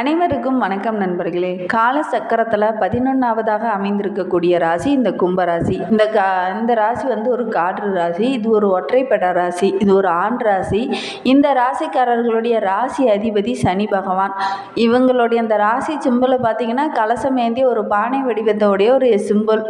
அனைவருக்கும் வணக்கம் நண்பர்களே. கால சக்கரத்தில் பதினொன்றாவதாக அமைந்திருக்கக்கூடிய ராசி இந்த கும்ப ராசி. இந்த கா இந்த ராசி வந்து ஒரு காற்று ராசி இது ஒரு ஒற்றைப்பட ராசி இது ஒரு ஆண் ராசி. இந்த ராசிக்காரர்களுடைய ராசி அதிபதி சனி பகவான். இவங்களுடைய அந்த ராசி சிம்பிளை பார்த்தீங்கன்னா கலசம் ஏந்தி ஒரு பானை வடிவத்தோடைய ஒரு சிம்பிள்.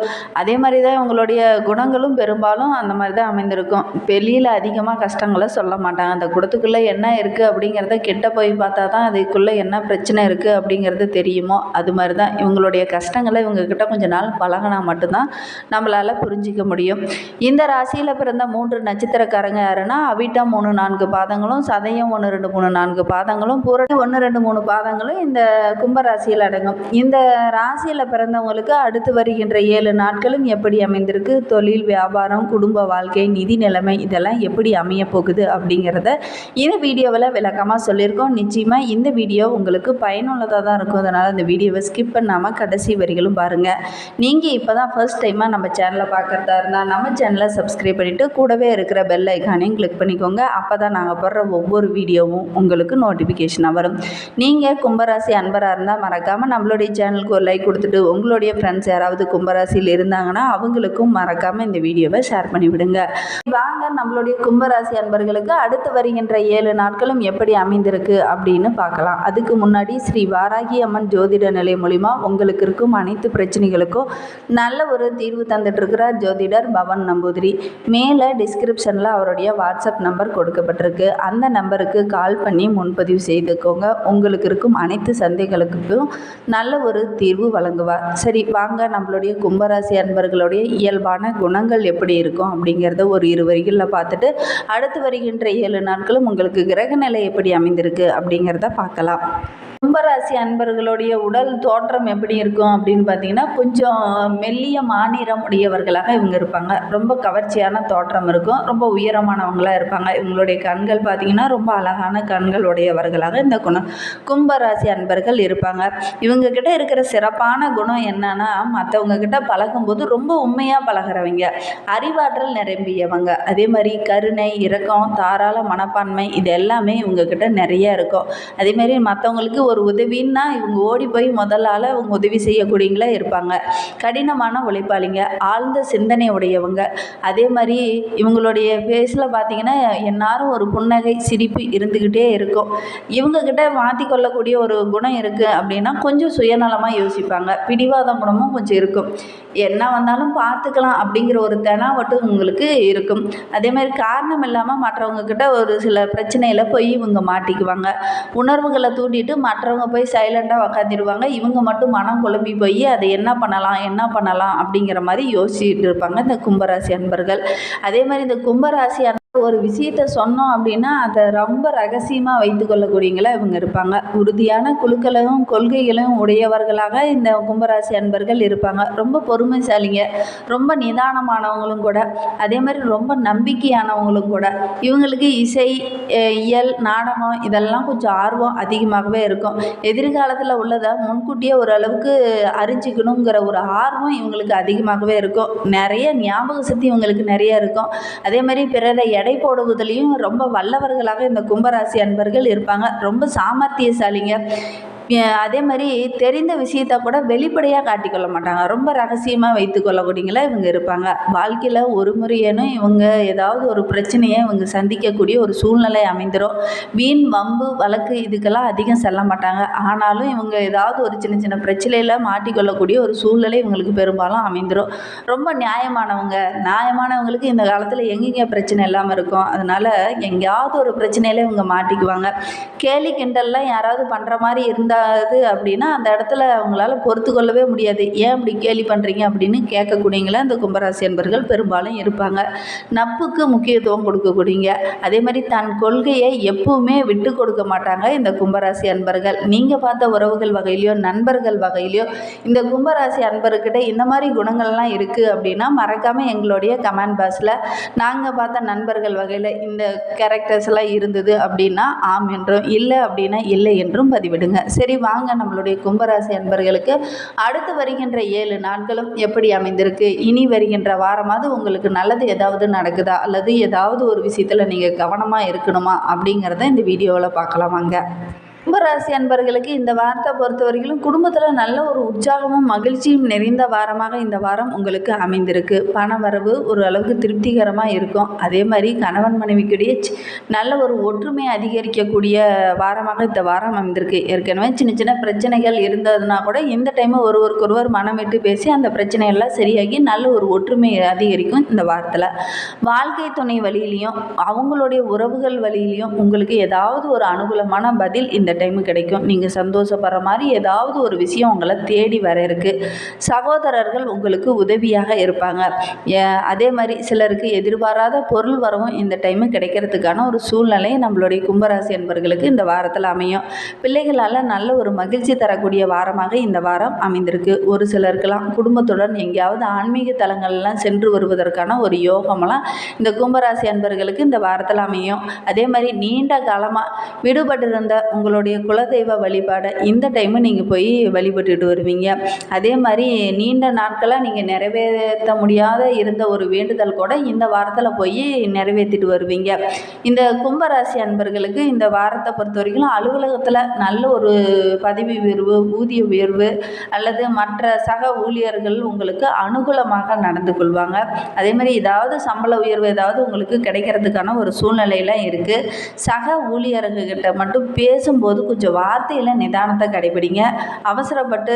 அதே மாதிரி தான் இவங்களுடைய குணங்களும் பெரும்பாலும் அந்த மாதிரி தான் அமைந்திருக்கும். வெளியில் அதிகமாக கஷ்டங்களை சொல்ல மாட்டாங்க. அந்த குடத்துக்குள்ளே என்ன இருக்குது அப்படிங்கிறத கிட்ட போய் பார்த்தா தான் அதுக்குள்ளே என்ன பிரச்சனை பிரச்சனை இருக்குது அப்படிங்கிறது தெரியுமோ? அது மாதிரி தான் இவங்களுடைய கஷ்டங்களை இவங்கக்கிட்ட கொஞ்ச நாள் பழகினா மட்டும்தான் நம்மளால் புரிஞ்சிக்க முடியும். இந்த ராசியில் பிறந்த மூன்று நட்சத்திரக்காரங்க யாருன்னா அவிட்டம் மூணு நான்கு பாதங்களும் சதயம் ஒன்று ரெண்டு மூணு நான்கு பாதங்களும் பூரணி ஒன்று ரெண்டு மூணு பாதங்களும் இந்த கும்ப ராசியில் அடங்கும். இந்த ராசியில் பிறந்தவங்களுக்கு அடுத்து வருகின்ற ஏழு நாட்களும் எப்படி அமைந்திருக்கு? தொழில் வியாபாரம் குடும்ப வாழ்க்கை நிதி நிலைமை இதெல்லாம் எப்படி அமைய போகுது அப்படிங்கிறத இந்த வீடியோவில் விளக்கமாக சொல்லியிருக்கோம். நிச்சயமாக இந்த வீடியோ உங்களுக்கு பயனுள்ளதாக தான் இருக்கும். அதனால் இந்த வீடியோவை ஸ்கிப் பண்ணாமல் கடைசி வரிகளும் பாருங்கள் நீங்கள் இப்போ தான் ஃபர்ஸ்ட் டைமாக நம்ம சேனலை பார்க்குறதா இருந்தால் நம்ம சேனலை சப்ஸ்கிரைப் பண்ணிவிட்டு கூடவே இருக்கிற பெல் ஐக்கானையும் கிளிக் பண்ணிக்கோங்க. அப்போ தான் நாங்கள் போடுற ஒவ்வொரு வீடியோவும் உங்களுக்கு நோட்டிஃபிகேஷனாக வரும். நீங்கள் கும்பராசி அன்பராக இருந்தால் மறக்காமல் நம்மளுடைய சேனலுக்கு ஒரு லைக் கொடுத்துட்டு உங்களுடைய ஃப்ரெண்ட்ஸ் யாராவது கும்பராசியில் இருந்தாங்கன்னா அவங்களுக்கும் மறக்காமல் இந்த வீடியோவை ஷேர் பண்ணிவிடுங்க வாங்க நம்மளுடைய கும்பராசி அன்பர்களுக்கு அடுத்து வருகின்ற ஏழு நாட்களும் எப்படி அமைந்திருக்கு அப்படின்னு பார்க்கலாம். அதுக்கு முன்னாடி ஸ்ரீ வாராகி அம்மன் ஜோதிட நிலை மூலிமா உங்களுக்கு இருக்கும் அனைத்து பிரச்சனைகளுக்கும் நல்ல ஒரு தீர்வு தந்துட்டுருக்கிறார் ஜோதிடர் பவன் நம்பூதிரி. மேலே டிஸ்கிரிப்ஷனில் அவருடைய வாட்ஸ்அப் நம்பர் கொடுக்கப்பட்டிருக்கு. அந்த நம்பருக்கு கால் பண்ணி முன்பதிவு செய்துக்கோங்க. உங்களுக்கு இருக்கும் அனைத்து சந்தைகளுக்கும் நல்ல ஒரு தீர்வு வழங்குவார். சரி வாங்க நம்மளுடைய கும்பராசி அன்பர்களுடைய இயல்பான குணங்கள் எப்படி இருக்கும் அப்படிங்கிறத ஒரு இரு வரிகளில் பார்த்துட்டு அடுத்து வருகின்ற ஏழு நாட்களும் உங்களுக்கு கிரக நிலை எப்படி அமைந்திருக்கு அப்படிங்கிறத பார்க்கலாம். கும்பராசி அன்பர்களுடைய உடல் தோற்றம் எப்படி இருக்கும் அப்படின்னு பார்த்தீங்கன்னா கொஞ்சம் மெல்லிய மாநிறம் உடையவர்களாக இவங்க இருப்பாங்க. ரொம்ப கவர்ச்சியான தோற்றம் இருக்கும். ரொம்ப உயரமானவங்களாக இருப்பாங்க. இவங்களுடைய கண்கள் பார்த்தீங்கன்னா ரொம்ப அழகான கண்கள் உடையவர்களாக இந்த குணம் கும்பராசி அன்பர்கள் இருப்பாங்க. இவங்க கிட்ட இருக்கிற சிறப்பான குணம் என்னன்னா மற்றவங்க கிட்ட பழகும்போது ரொம்ப உண்மையாக பழகுறவங்க. அறிவாற்றல் நிரம்பியவங்க. அதே மாதிரி கருணை இரக்கம் தாராள மனப்பான்மை இது எல்லாமே இவங்க கிட்ட நிறைய இருக்கும். அதே மாதிரி மற்றவங்களுக்கு ஒரு உதவின்னா இவங்க ஓடி போய் முதல் ஆள அவங்க உதவி செய்யக்கூடியங்களா இருப்பாங்க. கடினமான உழைப்பாளிங்க. ஆழ்ந்த சிந்தனை உடையவங்க. அதே மாதிரி இவங்களுடைய ஃபேஸில் பார்த்தீங்கன்னா எந்நேரம் ஒரு புன்னகை சிரிப்பு இருந்துக்கிட்டே இருக்கும். இவங்கக்கிட்ட மாற்றி கொள்ளக்கூடிய ஒரு குணம் இருக்குது அப்படின்னா கொஞ்சம் சுயநலமாக யோசிப்பாங்க. பிடிவாத குணமும் கொஞ்சம் இருக்கும். என்ன வந்தாலும் பார்த்துக்கலாம் அப்படிங்கிற ஒரு தெனாவட்டும் உங்களுக்கு இருக்கும். அதே மாதிரி காரணம் இல்லாமல் மற்றவங்கக்கிட்ட ஒரு சில பிரச்சனையில் போய் இவங்க மாட்டிக்குவாங்க. உணர்வுகளை தூண்டிட்டு மற்றவங்க போய் சைலண்ட்டாக உக்காந்துருவாங்க. இவங்க மட்டும் மனம் குழம்பி போய் அதை என்ன பண்ணலாம் என்ன பண்ணலாம் அப்படிங்கிற மாதிரி யோசிச்சுட்டு இருப்பாங்க இந்த கும்பராசி அன்பர்கள். அதே மாதிரி இந்த கும்பராசி ஒரு விஷயத்த சொன்னோம் அப்படின்னா அதை ரொம்ப ரகசியமாக வைத்து கொள்ளக்கூடியங்களா இவங்க இருப்பாங்க. உறுதியான குழுக்களையும் கொள்கைகளையும் உடையவர்களாக இந்த கும்பராசி அன்பர்கள் இருப்பாங்க. ரொம்ப பொறுமைசாலிங்க. ரொம்ப நிதானமானவங்களும் கூட. அதே மாதிரி ரொம்ப நம்பிக்கையானவங்களும் கூட. இவங்களுக்கு இசை இயல் நாடகம் இதெல்லாம் கொஞ்சம் ஆர்வம் அதிகமாகவே இருக்கும். எதிர்காலத்தில் உள்ளதை முன்கூட்டியே ஓரளவுக்கு அறிஞ்சிக்கணுங்கிற ஒரு ஆர்வம் இவங்களுக்கு அதிகமாகவே இருக்கும். நிறைய ஞாபக சக்தி இவங்களுக்கு நிறைய இருக்கும். அதே மாதிரி பிறரை எடை போடுவதிலையும் ரொம்ப வல்லவர்களாக இந்த கும்பராசி அன்பர்கள் இருப்பாங்க. ரொம்ப சாமர்த்தியசாலிங்க. அதே மாதிரி தெரிந்த விஷயத்த கூட வெளிப்படையாக காட்டிக்கொள்ள மாட்டாங்க. ரொம்ப ரகசியமாக வைத்துக்கொள்ளக்கூடியங்களா இவங்க இருப்பாங்க. வாழ்க்கையில் ஒரு முறையேனும் இவங்க ஏதாவது ஒரு பிரச்சனையை இவங்க சந்திக்கக்கூடிய ஒரு சூழ்நிலை அமைந்துடும் வீண் வம்பு வழக்கு இதுக்கெல்லாம் அதிகம் செல்ல மாட்டாங்க. ஆனாலும் இவங்க ஏதாவது ஒரு சின்ன சின்ன பிரச்சனையில் மாட்டிக்கொள்ளக்கூடிய ஒரு சூழ்நிலை இவங்களுக்கு பெரும்பாலும் அமைந்துடும் ரொம்ப நியாயமானவங்க நியாயமானவங்களுக்கு இந்த காலத்தில் எங்கெங்கே பிரச்சனை இல்லாமல் இருக்கும். அதனால் எங்கேயாவது ஒரு பிரச்சனையில் இவங்க மாட்டிக்குவாங்க. கேலி கிண்டல்லாம் யாராவது பண்ணுற மாதிரி இருந்தாது அப்படின்னா அந்த இடத்துல அவங்களால பொறுத்து கொள்ளவே முடியாது. ஏன் இப்படி கேலி பண்ணுறீங்க அப்படின்னு கேட்கக்கூடியங்கள இந்த கும்பராசி அன்பர்கள் பெரும்பாலும் இருப்பாங்க. நட்புக்கு முக்கியத்துவம் கொடுக்கக்கூடியங்க. அதே மாதிரி தன் கொள்கையை எப்பவுமே விட்டு கொடுக்க மாட்டாங்க இந்த கும்பராசி அன்பர்கள். நீங்கள் பார்த்த உறவுகள் வகையிலையோ நண்பர்கள் வகையிலையோ இந்த கும்பராசி அன்பர்கிட்ட இந்த மாதிரி குணங்கள்லாம் இருக்குது அப்படின்னா மறக்காமல் எங்களுடைய கமெண்ட் பாக்ஸில் நாங்கள் பார்த்த நண்பர்கள் வகையில் இந்த கேரக்டர்ஸ் எல்லாம் இருந்தது அப்படின்னா ஆம் என்றும் இல்லை அப்படின்னா இல்லை என்றும் பதிவிடுங்க. சரி வாங்க நம்மளுடைய கும்பராசி அன்பர்களுக்கு. அடுத்து வருகின்ற ஏழு நாட்களும் எப்படி அமைந்திருக்கு? இனி வருகின்ற வாரமாவது உங்களுக்கு நல்லது ஏதாவது நடக்குதா? அல்லது ஏதாவது ஒரு விஷயத்தில் நீங்கள் கவனமாக இருக்கணுமா? அப்படிங்கிறத இந்த வீடியோவில் பார்க்கலாம் வாங்க. கும்பராசி அன்பர்களுக்கு இந்த வாரத்தை பொறுத்த வரைக்கும் குடும்பத்தில் நல்ல ஒரு உற்சாகமும் மகிழ்ச்சியும் நிறைந்த வாரமாக இந்த வாரம் உங்களுக்கு அமைந்திருக்கு. பண வரவு ஒரு அளவுக்கு திருப்திகரமாக இருக்கும். அதே மாதிரி கணவன் மனைவிக்கிடையே நல்ல ஒரு ஒற்றுமை அதிகரிக்கக்கூடிய வாரமாக இந்த வாரம் அமைந்திருக்கு. ஏற்கனவே சின்ன சின்ன பிரச்சனைகள் இருந்ததுன்னா கூட இந்த டைமு ஒருவருக்கொருவர் மனம் விட்டு பேசி அந்த பிரச்சனையெல்லாம் சரியாகி நல்ல ஒரு ஒற்றுமை அதிகரிக்கும் இந்த வாரத்தில். வாழ்க்கை துணை வழியிலையும் அவங்களுடைய உறவுகள் வழியிலையும் உங்களுக்கு ஏதாவது ஒரு அனுகூலமான பதில் இந்த டைமு கிடைக்கும். நீங்கள் சந்தோஷப்படுற மாதிரி ஏதாவது ஒரு விஷயம் உங்களை தேடி வர இருக்குது சகோதரர்கள் உங்களுக்கு உதவியாக இருப்பாங்க. அதே மாதிரி சிலருக்கு எதிர்பாராத பொருள் வரவும் இந்த டைமு கிடைக்கிறதுக்கான ஒரு சூழ்நிலை நம்மளுடைய கும்பராசி என்பர்களுக்கு இந்த வாரத்தில் அமையும். பிள்ளைகளால் நல்ல ஒரு மகிழ்ச்சி தரக்கூடிய வாரமாக இந்த வாரம் அமைந்திருக்கு. ஒரு சிலருக்கெல்லாம் குடும்பத்துடன் எங்கேயாவது ஆன்மீக தலங்கள்லாம் சென்று வருவதற்கான ஒரு யோகமெல்லாம் இந்த கும்பராசி அன்பர்களுக்கு இந்த வாரத்தில் அமையும். அதே மாதிரி நீண்ட காலமாக விடுபட்டிருந்த உங்களுடைய குலதெய்வ வழிபாடை இந்த டைமு நீங்கள் போய் வழிபட்டுட்டு வருவீங்க. அதே மாதிரி நீண்ட நாட்களாக நீங்கள் நிறைவேற்ற முடியாத இருந்த ஒரு வேண்டுதல் கூட இந்த வாரத்தில் போய் நிறைவேற்றிட்டு வருவீங்க. இந்த கும்பராசி அன்பர்களுக்கு இந்த வாரத்தை பொறுத்த வரைக்கும் அலுவலகத்தில் நல்ல ஒரு பதவி உயர்வு ஊதிய உயர்வு அல்லது மற்ற சக ஊழியர்கள் உங்களுக்கு அனுகூலமாக நடந்து கொள்வாங்க. அதே மாதிரி ஏதாவது சம்பள உயர்வு ஏதாவது உங்களுக்கு கிடைக்கிறதுக்கான ஒரு சூழ்நிலையெல்லாம் இருக்குது சக ஊழியர்கிட்ட மட்டும் பேசும்போது கொஞ்சம் வார்த்தையில் நிதானத்தை கடைபிடிங்க. அவசரப்பட்டு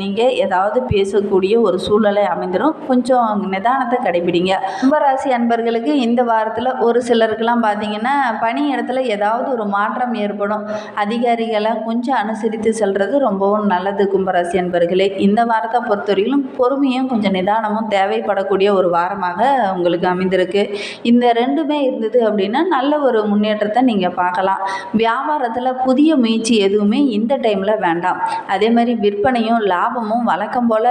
நீங்கள் ஏதாவது பேசக்கூடிய ஒரு சூழ்நிலை அமைந்துடும் கொஞ்சம் நிதானத்தை கடைபிடிங்க. கும்பராசி அன்பர்களுக்கு இந்த வாரத்தில் ஒரு சிலருக்கெல்லாம் பார்த்தீங்கன்னா பணி இடத்துல ஏதாவது ஒரு மாற்றம் ஏற்படும். அதிகாரிகளை கொஞ்சம் அனுசரித்து செல்வது ரொம்பவும் நல்லது கும்பராசி அன்பர்களே. இந்த வாரத்தை பொறுத்தவரையிலும் பொறுமையும் கொஞ்சம் நிதானமும் தேவைப்படக்கூடிய ஒரு வாரமாக உங்களுக்கு அமைந்திருக்கு. இந்த ரெண்டுமே இருந்தது அப்படின்னா நல்ல ஒரு முன்னேற்றத்தை நீங்கள் பார்க்கலாம். வியாபாரத்தில் புதிய முயற்சி எதுவுமே இந்த டைமில் வேண்டாம். அதே மாதிரி விற்பனையும் லாபமும் வழக்கம் போல்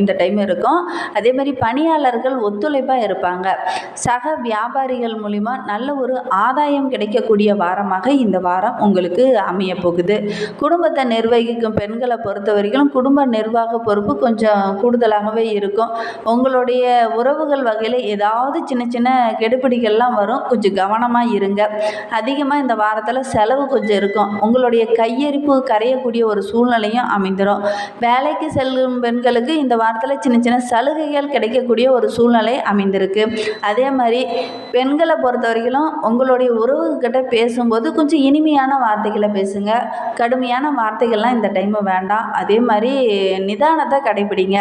இந்த டைம் இருக்கும். அதே மாதிரி பணியாளர்கள் ஒத்துழைப்பாக இருப்பாங்க. சக வியாபாரிகள் மூலிமா நல்ல ஒரு ஆதாயம் கிடைக்கக்கூடிய வாரமாக இந்த வாரம் உங்களுக்கு அமைய போகுது. குடும்பத்தை நிர்வகிக்கும் பெண்களை பொறுத்த வரைக்கும் குடும்ப நிர்வாக பொறுப்பு கொஞ்சம் கூடுதலாகவே இருக்கும். உங்களுடைய உறவுகள் வகையில் ஏதாவது சின்ன சின்ன கெடுபிடிகள்லாம் வரும். கொஞ்சம் கவனமாக இருங்க. அதிகமாக இந்த வாரத்தில் செலவு கொஞ்சம் இருக்கும். உங்களுடைய கையெறிப்பு கரையக்கூடிய ஒரு சூழ்நிலையும் அமைந்துடும் வேலைக்கு செல்லும் பெண்களுக்கு இந்த வாரத்தில் சின்ன சின்ன சலுகைகள் கிடைக்கக்கூடிய ஒரு சூழ்நிலை அமைந்திருக்கு. அதே மாதிரி பெண்களை பொறுத்த வரைக்கும் உங்களுடைய உறவுகிட்ட பேசும்போது கொஞ்சம் இனிமையான வார்த்தைகளை பேசுங்க. கடுமையான வார்த்தைகள்லாம் இந்த டைமு வேண்டாம். அதே மாதிரி நிதானத்தை கடைபிடிங்க.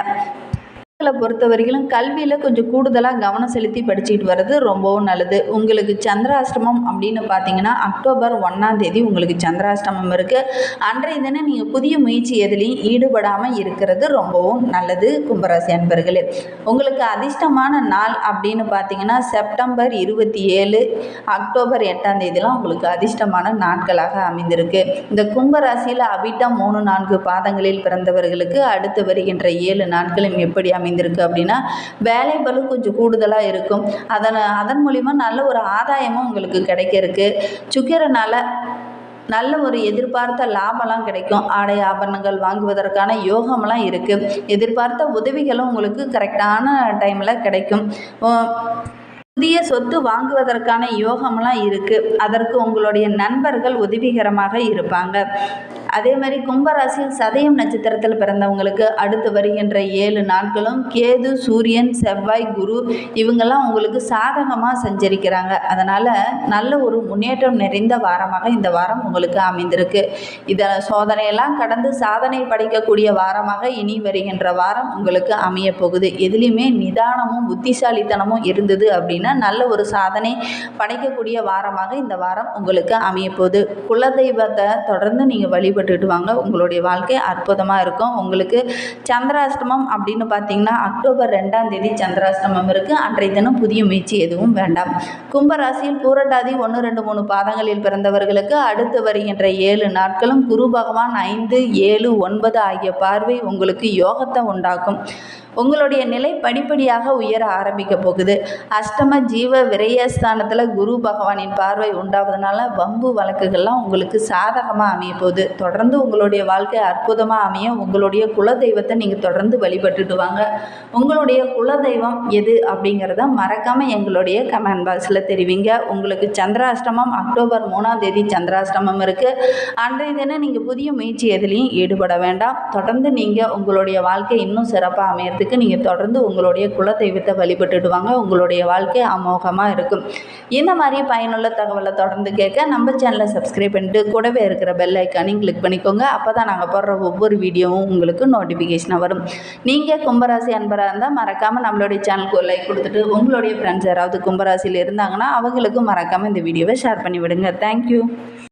பெண்களை பொறுத்த வரைக்கும் கல்வியில் கொஞ்சம் கூடுதலாக கவனம் செலுத்தி படிச்சுக்கிட்டு வர்றது ரொம்பவும் நல்லது. உங்களுக்கு சந்திராஷ்டமம் அப்படின்னு பார்த்தீங்கன்னா அக்டோபர் ஒன்றாம் தேதி உங்களுக்கு சந்திராஷ்டமம் இருக்குது அன்றைய தினம் நீங்கள் புதிய முயற்சி எதுலேயும் ஈடுபடாமல் இருக்கிறது ரொம்பவும் நல்லது கும்பராசி அன்பர்களே. உங்களுக்கு அதிர்ஷ்டமான நாள் அப்படின்னு பார்த்தீங்கன்னா செப்டம்பர் இருபத்தி ஏழு அக்டோபர் எட்டாம் தேதிலாம் உங்களுக்கு அதிர்ஷ்டமான நாட்களாக அமைந்திருக்கு. இந்த கும்பராசியில் அவிட்டம் மூணு நான்கு பாதங்களில் பிறந்தவர்களுக்கு அடுத்து வருகின்ற ஏழு நாட்களும் எப்படி அமைந்திருக்கு அப்படின்னா வேலை பளு கொஞ்சம் கூடுதலாக இருக்கும். அதன் அதன் மூலிமா நல்ல ஒரு ஆதாயமும் உங்களுக்கு கிடைக்க இருக்கு சுக்கிரனால நல்ல ஒரு எதிர்பார்த்த லாபம்லாம் கிடைக்கும். ஆடை ஆபரணங்கள் வாங்குவதற்கான யோகம்லாம் இருக்குது எதிர்பார்த்த உதவிகளும் உங்களுக்கு கரெக்டான டைமில் கிடைக்கும். புதிய சொத்து வாங்குவதற்கான யோகம்லாம் இருக்குது அதற்கு உங்களுடைய நண்பர்கள் உதவிகரமாக இருப்பாங்க. அதே மாதிரி கும்பராசியில் சதயம் நட்சத்திரத்தில் பிறந்தவங்களுக்கு அடுத்து வருகின்ற ஏழு நாட்களும் கேது சூரியன் செவ்வாய் குரு இவங்கெல்லாம் உங்களுக்கு சாதகமாக சஞ்சரிக்கிறாங்க. அதனால் நல்ல ஒரு முன்னேற்றம் நிறைந்த வாரமாக இந்த வாரம் உங்களுக்கு அமைந்திருக்கு. இதை சோதனையெல்லாம் கடந்து சாதனை படைக்கக்கூடிய வாரமாக இனி வருகின்ற வாரம் உங்களுக்கு அமையப்போகுது. எதுலேயுமே நிதானமும் புத்திசாலித்தனமும் இருந்தது அப்படின்னா நல்ல ஒரு சாதனை படைக்கக்கூடிய வாரமாக இந்த வாரம் உங்களுக்கு அமையப்போகுது. குலதெய்வத்தை தொடர்ந்து நீங்கள் வழிபட்டுட்டு வாங்க. உங்களுடைய வாழ்க்கை அற்புதமாக இருக்கும். உங்களுக்கு சந்திராஷ்டமம் அப்படின்னு பார்த்தீங்கன்னா அக்டோபர் ரெண்டாம் தேதி சந்திராஷ்டமம் இருக்குது அன்றைய தினம் புதிய முயற்சி எதுவும் வேண்டாம். கும்பராசியில் பூரட்டாதி ஒன்று ரெண்டு மூணு பாதங்களில் பிறந்தவர்களுக்கு அடுத்து வருகின்ற ஏழு நாட்களும் குரு பகவான் ஐந்து ஏழு ஒன்பது ஆகிய பார்வை உங்களுக்கு யோகத்தை உண்டாக்கும். உங்களுடைய நிலை படிப்படியாக உயர ஆரம்பிக்க போகுது. அஷ்டம அஷ்டம ஜீவ விரயஸ்தானத்தில் குரு பகவானின் பார்வை உண்டாவதுனால வம்பு வழக்குகள்லாம் உங்களுக்கு சாதகமாக அமைய போகுது. தொடர்ந்து உங்களுடைய வாழ்க்கை அற்புதமாக அமைய உங்களுடைய குலதெய்வத்தை நீங்கள் தொடர்ந்து வழிபட்டுட்டு வாங்க. உங்களுடைய குலதெய்வம் எது அப்படிங்கிறத மறக்காமல் எங்களுடைய கமெண்ட் பாக்ஸில் தெரிவிங்க. உங்களுக்கு சந்திராஷ்டமம் அக்டோபர் மூணாம் தேதி சந்திராஷ்டமம் இருக்குது அன்றைய தினம் நீங்கள் புதிய முயற்சி எதுலேயும் ஈடுபட வேண்டாம். தொடர்ந்து நீங்கள் உங்களுடைய வாழ்க்கை இன்னும் சிறப்பாக அமையறதுக்கு நீங்கள் தொடர்ந்து உங்களுடைய குலதெய்வத்தை வழிபட்டுட்டு வாங்க. உங்களுடைய வாழ்க்கை அமோகமாக இருக்கும். இந்த மாதிரி பயனுள்ள தகவலை தொடர்ந்து கேட்க நம்ம சேனலை சப்ஸ்கிரைப் பண்ணிட்டு கூடவே இருக்கிற பெல் ஐக்கானையும் கிளிக் பண்ணிக்கோங்க. அப்போ தான் நாங்கள் போடுற ஒவ்வொரு வீடியோவும் உங்களுக்கு நோட்டிஃபிகேஷனாக வரும். நீங்கள் கும்பராசி அன்பராக இருந்தால் மறக்காமல் நம்மளுடைய சேனலுக்கு ஒரு லைக் கொடுத்துட்டு உங்களுடைய ஃப்ரெண்ட்ஸ் யாராவது கும்பராசியில் இருந்தாங்கன்னா அவங்களுக்கும் மறக்காமல் இந்த வீடியோவை ஷேர் பண்ணி விடுங்க தேங்க்யூ